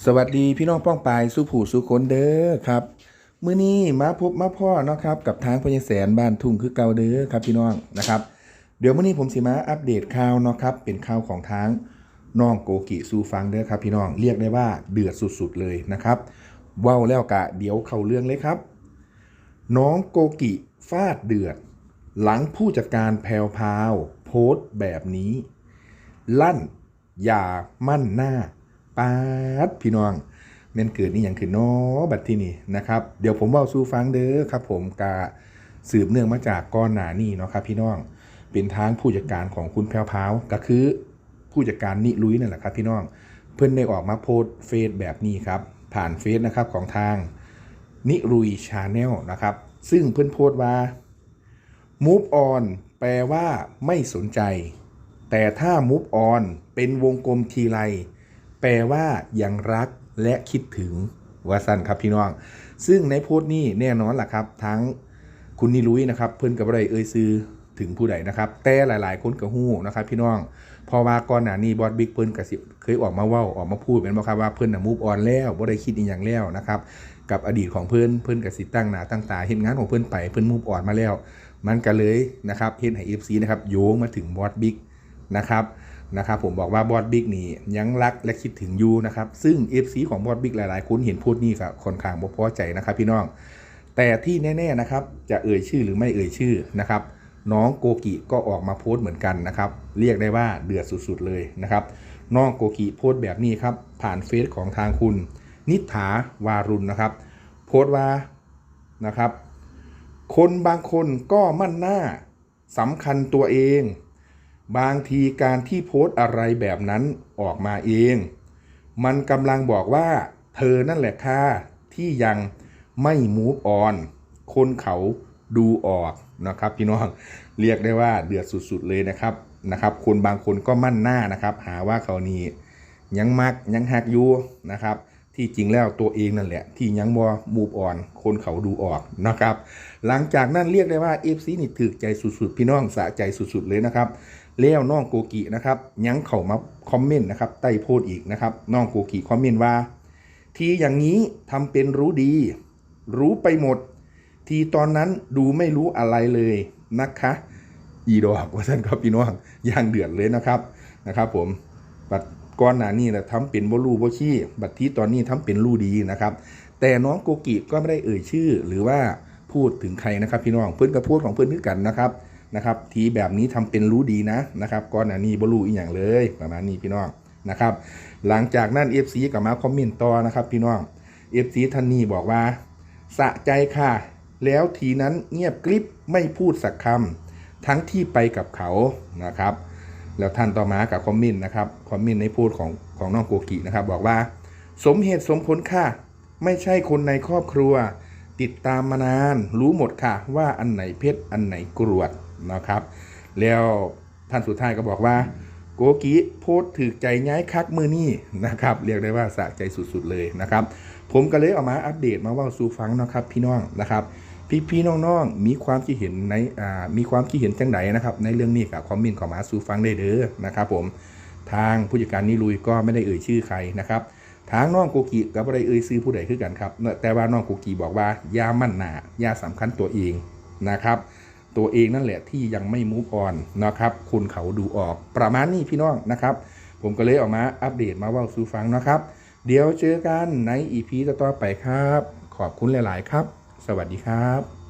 สวัสดีพี่น้องป้องปายสุผู้สุคนเด้อครับมื้อนี้มาพบมาพ่อเนาะครับกับทางพญแสนบ้านทุ่งคือเก่าเด้อครับพี่น้องนะครับ เดี๋ยวมื้อนี้ผมสิมาอัปเดตข่าวเนาะครับเป็นข่าวของทางน้องโกกิสู่ฟังเด้อครับพี่น้องเรียกได้ว่าเดือดสุดๆเลยนะครับเว้าแล้วกะเดี๋ยวเข้าเรื่องเลยครับ น้องโกกิฟาดเดือด หลังผู้จัดการแพรวพาวโพสต์แบบนี้ ลั่นอย่ามั่นหน้า ปาดพี่น้องแม่นเกิดนี่อย่างคือน้อบัดที่นี่นะครับ เดี๋ยวผมเว่าสู่ฟังเด้อครับผมกาสืบเนื่องมาจากก้อนหนานี่เนาะครับพี่น้องเป็นทางผู้จัดการของคุณแพรวพาวก็คือผู้จัดการนิลุยนั่นแหละครับพี่น้อง เพื่อนได้ออกมาโพสเฟซแบบนี้ครับ ผ่านเฟซนะครับของทางนิรุยชาแนลนะครับ ซึ่งเพื่อนโพสว่า move on แปลว่าไม่สนใจ แต่ถ้า move on เป็นวงกลมทีไร แปลว่ายังรักและคิดถึงว่าสั้นครับพี่น้อง ซึ่งในโพสต์นี้แน่นอนล่ะครับ ทั้งคุณนิลุยนะครับ เพื่อนกับอะไรเอ่ยซื้อถึงผู้ใดนะครับ แต่หลายๆ คนก็ฮู้นะครับ พี่น้องเพอว่าก่อนหน้านี้บอสบิ๊กเพิ่นก็สิเคยออกมาเว้าออกมาพูดเป็นบ่ครับว่าเพิ่นน่ะ move on แล้วบ่ได้คิดอีหยังแล้วนะครับ กับอดีตของเพิ่นเพิ่นก็สิตั้งหน้าตั้งตาเฮ็ดงานของเพิ่นไปเพิ่น move on มาแล้ว มันก็เลยนะครับเฮ็ดให้ FC นะครับโยงมาถึงบอสบิ๊กนะครับ นะครับผมบอกว่าบอสบิ๊กนี่ยังรักและคิดถึงยูนะครับซึ่ง FC ของบอสบิ๊กหลายๆคนเห็นพูดนี่ก็ค่อนข้างบ่พอใจนะครับพี่น้องแต่ที่แน่ๆนะครับจะเอ่ยชื่อหรือไม่เอ่ยชื่อนะครับน้องโกกิก็ออกมาโพสต์เหมือนกันนะครับเรียกได้ว่าเดือดสุดๆเลยนะครับน้องโกกิโพสต์แบบนี้ครับผ่านเฟซของทางคุณ นิฐาวารุณนะครับโพสต์ว่านะครับ คนบางคนก็มั่นหน้าสำคัญตัวเอง บางทีการที่โพสต์อะไรแบบนั้นออกมาเอง มันกำลังบอกว่า เธอนั่นแหละค่ะที่ยังไม่ move on คนเขาดูออกนะครับพี่น้องเรียกได้ว่าเดือดสุดๆเลยนะครับนะครับคนบางคนก็มั่นหน้านะครับ หาว่าเขานี่ยังมักยังหักอยู่นะครับ ที่จริงแล้วตัวเองนั่นแหละ ที่ยังบ่มูฟออน คนเขาดูออกนะครับ หลังจากนั้นเรียกได้ว่า FC นี่ถึกใจสุดๆ พี่น้องสะใจสุดๆเลยนะครับแล้วน้องโกกินะครับยังเข้ามาคอมเมนต์นะครับใต้โพสต์อีกนะครับน้องโกกิคอมเมนต์ว่า ทีอย่างนี้ทำเป็นรู้ดี รู้ไปหมด ทีตอนนั้นดูไม่รู้อะไรเลยนะคะ อีดอกว่าท่านครับพี่น้องย่างเดือดเลยนะครับนะครับ ผมบัด ก่อนหน้านี้นะทำเป็นบ่รูบ่ชี้บัดที่ตอนนี้ทำเป็นรูดีนะครับ แต่น้องโกกิก็ไม่ได้เอ่ยชื่อ หรือว่าพูดถึงใครนะครับ พี่น้องเพื่อนก็พูดของเพื่อนด้วยกันนะครับนะครับ ทีแบบนี้ทำเป็นรู้ดีนะนะครับก่อนหน้านี้บ่รูอีกอย่างเลยประมาณนี้พี่น้องนะครับ หลังจากนั้น FC ก็มาคอมเมนต์ต่อนะครับ พี่น้อง FC ท่านนี้บอกว่าสะใจค่ะ แล้วทีนั้นเงียบกริบไม่พูดสักคำทั้งที่ไปกับเขานะครับ แล้วท่านต่อมากับคอมเมนต์นะครับคอมเมนต์ในโพูดของของน้องโกกินะครับบอกว่า สมเหตุสมผลค่ะ ไม่ใช่คนในครอบครัว ติดตามมานาน รู้หมดค่ะ ว่าอันไหนเพชรอันไหนกรวดนะครับ แล้วท่านสุดท้ายก็บอกว่าโกกิโพสถือใจย้ายคักมือนี่นะครับ เรียกได้ว่าสะใจสุดๆเลยนะครับ ผมก็เลยเอามาอัปเดตมาว่าสู่ฟังนะครับพี่น้องนะครับ พี่พี่ๆน้องๆมีความคิดเห็นในอ่ามีความคิดเห็นจังไหนนะครับ ในเรื่องนี้กับคอมเมนต์ข้ามาสู่ฟังได้เด้อนะครับผมทางผู้จัดการนิลุยก็ไม่ได้เอ่ยชื่อใครนะครับทางน้องโกกิก็ไม่ได้เอ่ยชื่อผู้ใดคือกันครับ แต่ว่าน้องโกกิบอกว่ายามั่นหนายาสำคัญตัวเองนะครับ ตัวเองนั่นแหละที่ยังไม่มูฟออนนะครับคุณเขาดูออกประมาณนี้พี่น้องนะครับ ผมก็เลยออกมาอัปเดตมาว่าสู่ฟังนะครับ เดี๋ยวเจอกันในอีพีต่อไปครับ ขอบคุณหลาย ๆ ครับ สวัสดีครับ